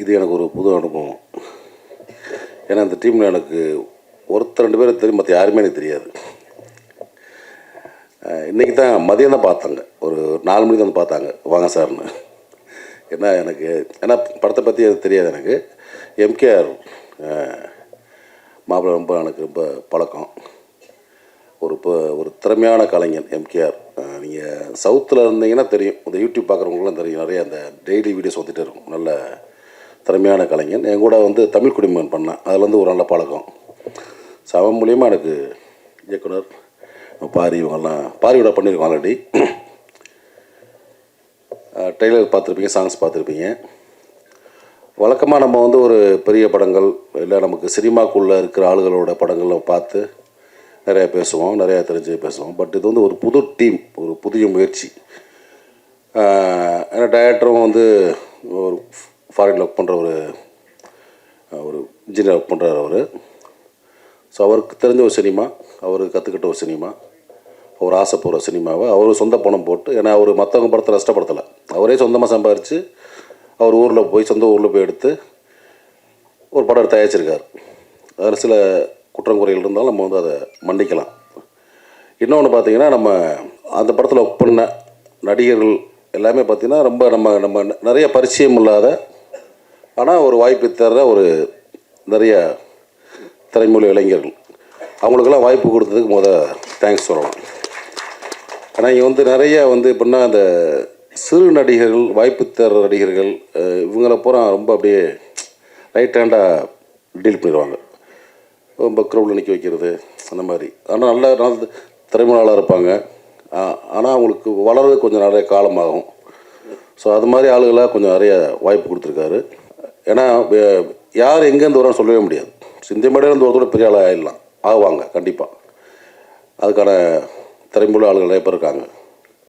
இது எனக்கு ஒரு புது அனுபவம். ஏன்னா அந்த டீமில் எனக்கு ஒருத்தர் ரெண்டு பேரும் தெரியும் மற்ற யாருமே எனக்கு தெரியாது. இன்றைக்கி தான் மதியம் தான் பார்த்தாங்க. ஒரு நாலு மணிக்கு வந்து பார்த்தாங்க வாங்க சார்னு. ஏன்னா எனக்கு ஏன்னா படத்தை பற்றி எனக்கு தெரியாது எனக்கு. எம்கேஆர் மாப்பிள்ளை ரொம்ப எனக்கு ரொம்ப பழக்கம். ஒரு இப்போ ஒரு திறமையான கலைஞன் எம்கேஆர். நீங்கள் சவுத்தில் இருந்தீங்கன்னா தெரியும். இந்த யூடியூப் பார்க்குறவங்களுக்குலாம் தெரியும். நிறைய அந்த டெய்லி வீடியோஸ் வந்துட்டு இருக்கும். நல்ல திறமையான கலைஞன். என் கூட வந்து தமிழ் குடிமகன் பண்ணேன். அதில் வந்து ஒரு நல்ல பழக்கம். ஸோ அவன் மூலியமாக எனக்கு இயக்குனர் பாரி இவங்கெல்லாம் பாரியோட பண்ணியிருக்கோம் ஆல்ரெடி ட்ரெய்லர் பார்த்துருப்பீங்க சாங்ஸ் பார்த்துருப்பீங்க. வழக்கமாக நம்ம வந்து ஒரு பெரிய படங்கள் இல்லை நமக்கு சினிமாக்குள்ளே இருக்கிற ஆளுகளோட படங்களை பார்த்து நிறையா பேசுவோம் நிறையா தெரிஞ்சு பேசுவோம். பட் இது வந்து ஒரு புது டீம் ஒரு புதிய முயற்சி. ஏன்னா டேரக்டரும் வந்து ஒரு ஃபாரினில் ஒர்க் பண்ணுற ஒரு ஒரு இன்ஜினியர் ஒர்க் பண்ணுறாரு அவர். ஸோ அவருக்கு தெரிஞ்ச ஒரு சினிமா அவர் கற்றுக்கிட்ட ஒரு சினிமா அவர் ஆசைப்படுற சினிமாவை அவர் சொந்த பணம் போட்டு ஏன்னா அவர் மற்றவங்க படத்தை நஷ்டப்படுத்தலை. அவரே சொந்தமாக சம்பாரித்து அவர் ஊரில் போய் சொந்த ஊரில் போய் எடுத்து ஒரு படம் தயாரிச்சிருக்கார். அதில் சில குற்றம் குறைகள் இருந்தாலும் நம்ம வந்து அதை மன்னிக்கலாம். இன்னொன்று பார்த்தீங்கன்னா நம்ம அந்த படத்தில் ஒர்க் பண்ண நடிகர்கள் எல்லாமே பார்த்தீங்கன்னா ரொம்ப நம்ம நம்ம நிறைய பரிச்சயம் இல்லாத ஆனால் ஒரு வாய்ப்பு தர ஒரு நிறைய திரைமொழி இளைஞர்கள். அவங்களுக்கெல்லாம் வாய்ப்பு கொடுத்ததுக்கு முத தேங்க்ஸ் சொல்லலாம் ஆனால் இங்கே வந்து நிறைய வந்து எப்படின்னா அந்த சிறு நடிகர்கள் வாய்ப்பு தர நடிகர்கள் இவங்களை இவங்கள பூரா ரொம்ப அப்படியே ரைட் ஹேண்டாக டீல் பண்ணிடுவாங்க. ரொம்ப க்ரௌடில் நிற்க வைக்கிறது அந்த மாதிரி. ஆனால் நல்ல நல்ல திறமையாளாக இருப்பாங்க. ஆனால் அவங்களுக்கு வளர்றது கொஞ்சம் நிறைய காலமாகும். ஸோ அது மாதிரி ஆளுகளாக கொஞ்சம் நிறைய வாய்ப்பு கொடுத்துருக்காரு. ஏன்னா யார் எங்கேருந்து வரோன்னு சொல்லவே முடியாது. சிந்தி மேடையிலேருந்து ஒருத்தோட பெரிய ஆளாக ஆகிடலாம் ஆவாங்க கண்டிப்பாக அதுக்கான திறமையுள்ள ஆளுகள் நிறைய பேர் இருக்காங்க.